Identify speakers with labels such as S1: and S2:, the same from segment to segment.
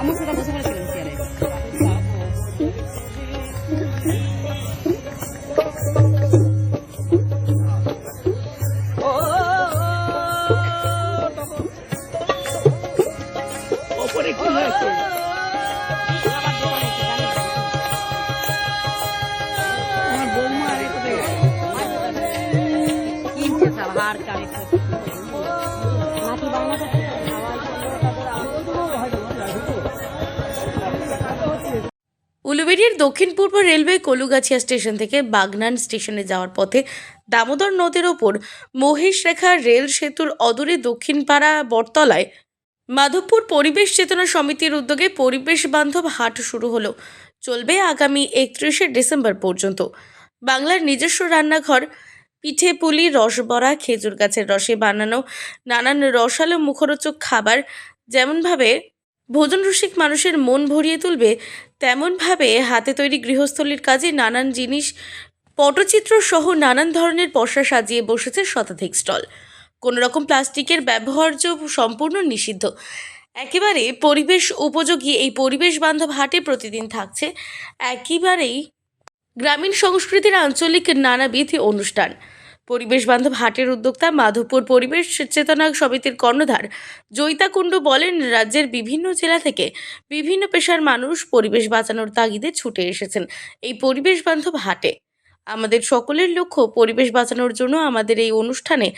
S1: আমার সাথে বসে পড়েছিলাম চেয়ারে
S2: ওপরে কি হয়েছে
S1: সব মাটি
S3: উলুবেড়িয়ার দক্ষিণ পূর্ব রেলওয়ে কলুগাছিয়া স্টেশন থেকে বাগনান স্টেশনে যাওয়ার পথে দামোদর নদের ওপর মহেশ রেখা রেল সেতুর অদূরে দক্ষিণপাড়া বটতলায় মাধবপুর পরিবেশ চেতনা সমিতির উদ্যোগে পরিবেশ বান্ধব হাট শুরু হলো। চলবে আগামী একত্রিশে ডিসেম্বর পর্যন্ত। বাংলার নিজস্ব রান্নাঘর পিঠে পুলি রসবড়া খেজুর গাছের রসে বানানো নানান রসালো মুখরোচক খাবার। যেমনভাবে ভোজন রসিক মানুষের মন ভরিয়ে তুলবে, তেমনভাবে হাতে তৈরি গৃহস্থলীর কাজে নানান জিনিস, পটচিত্র সহ নানান ধরনের পসরা সাজিয়ে বসেছে শতাধিক স্টল। কোনো রকম প্লাস্টিকের ব্যবহার্য সম্পূর্ণ নিষিদ্ধ। একেবারে পরিবেশ উপযোগী এই পরিবেশ বান্ধব হাটে প্রতিদিন থাকছে। একেবারেই গ্রামীণ সংস্কৃতির আঞ্চলিক নানাবিধ অনুষ্ঠান। পরিবেশ বান্ধব হাটের উদ্যোক্তা মাধবপুর পরিবেশ চেতনা সমিতির কর্ণধার জয়িতা কুণ্ডু বলেন, রাজ্যের বিভিন্ন জেলা থেকে বিভিন্ন পেশার মানুষ পরিবেশ বাঁচানোর তাগিদে ছুটে এসেছেন এই পরিবেশ বান্ধব হাটে। আমাদের সকলের লক্ষ্য পরিবেশ বাঁচানোর জন্য আমাদের এই অনুষ্ঠানে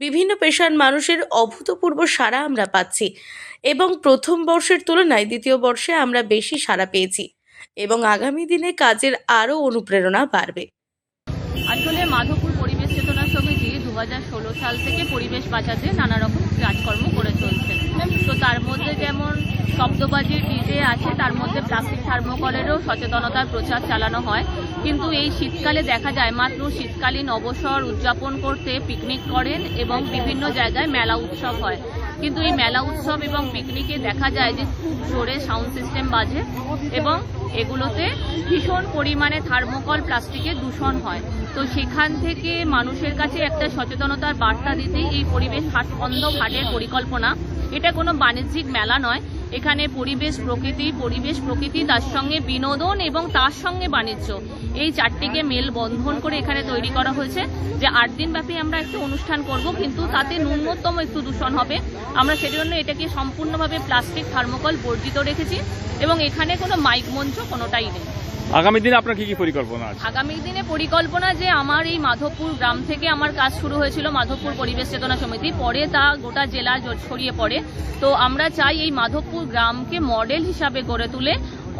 S3: বিভিন্ন পেশার মানুষের অভূতপূর্ব সাড়া আমরা পাচ্ছি এবং প্রথম বর্ষের তুলনায় দ্বিতীয় বর্ষে আমরা বেশি সাড়া পেয়েছি। এবং আগামী দিনে কাজের আরও অনুপ্রেরণা বাড়বে।
S4: আসলে মাধবপুর পরিবেশ চেতনা সমিতি দু হাজার ষোলো সাল থেকে পরিবেশ বাঁচাতে নানা রকম কাজকর্ম করে চলছে। তো তার মধ্যে যেমন শব্দবাজি ডিজে আছে, তার মধ্যে প্লাস্টিক থার্মোকলেরও সচেতনতার প্রচার চালানো হয়। কিন্তু এই শীতকালে দেখা যায় মাত্র শীতকালীন অবসর উদযাপন করতে পিকনিক করেন এবং বিভিন্ন জায়গায় মেলা উৎসব হয়। কিন্তু এই মেলা উৎসব এবং পিকনিকে দেখা যায় যে খুব জোরে সাউন্ড সিস্টেম বাজে এবং এগুলোতে ভীষণ পরিমাণে থার্মোকল প্লাস্টিকের দূষণ হয়। তো সেখান থেকে মানুষের কাছে একটা সচেতনতার বার্তা দিতেই এই পরিবেশ হাট বন্ধ হাটের পরিকল্পনা। এটা কোনো বাণিজ্যিক মেলা নয় এখানে পরিবেশ প্রকৃতি পরিবেশ প্রকৃতি, তার সঙ্গে বিনোদন এবং তার সঙ্গে বাণিজ্য। এই চারটিকে মেল বন্ধন করে এখানে তৈরি করা হয়েছে যে আট দিন ব্যাপী আমরা একটু অনুষ্ঠান করব, কিন্তু তাতে ন্যূনতম একটু দূষণ হবে। আমরা সেজন্য এটাকে সম্পূর্ণভাবে প্লাস্টিক থার্মোকল বর্জিত রেখেছি। এবং এখানে কোনো মাইক মঞ্চ কোনোটাই নেই।
S2: আগামী দিনে আপনার কি কি পরিকল্পনা আছে?
S4: আগামী দিনে পরিকল্পনা যে আমার এই মাধবপুর গ্রাম থেকে আমার কাজ শুরু হয়েছিল মাধবপুর পরিবেশ চেতনা সমিতি। পরে তা গোটা জেলা ছড়িয়ে পড়ে। তো আমরা চাই এই মাধবপুর গ্রামকে মডেল হিসাবে গড়ে তুলে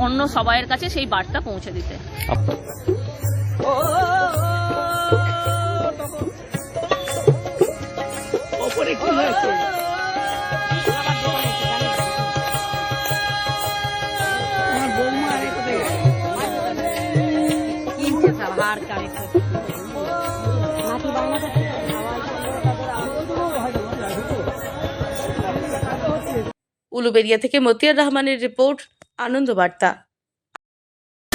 S4: অন্য সবাইয়ের কাছে সেই বার্তা পৌঁছে দিতে।
S1: মাটি বাংলাটা
S3: উলুবেড়িয়া থেকে মতিয়ার রহমানের রিপোর্ট আনন্দ বার্তা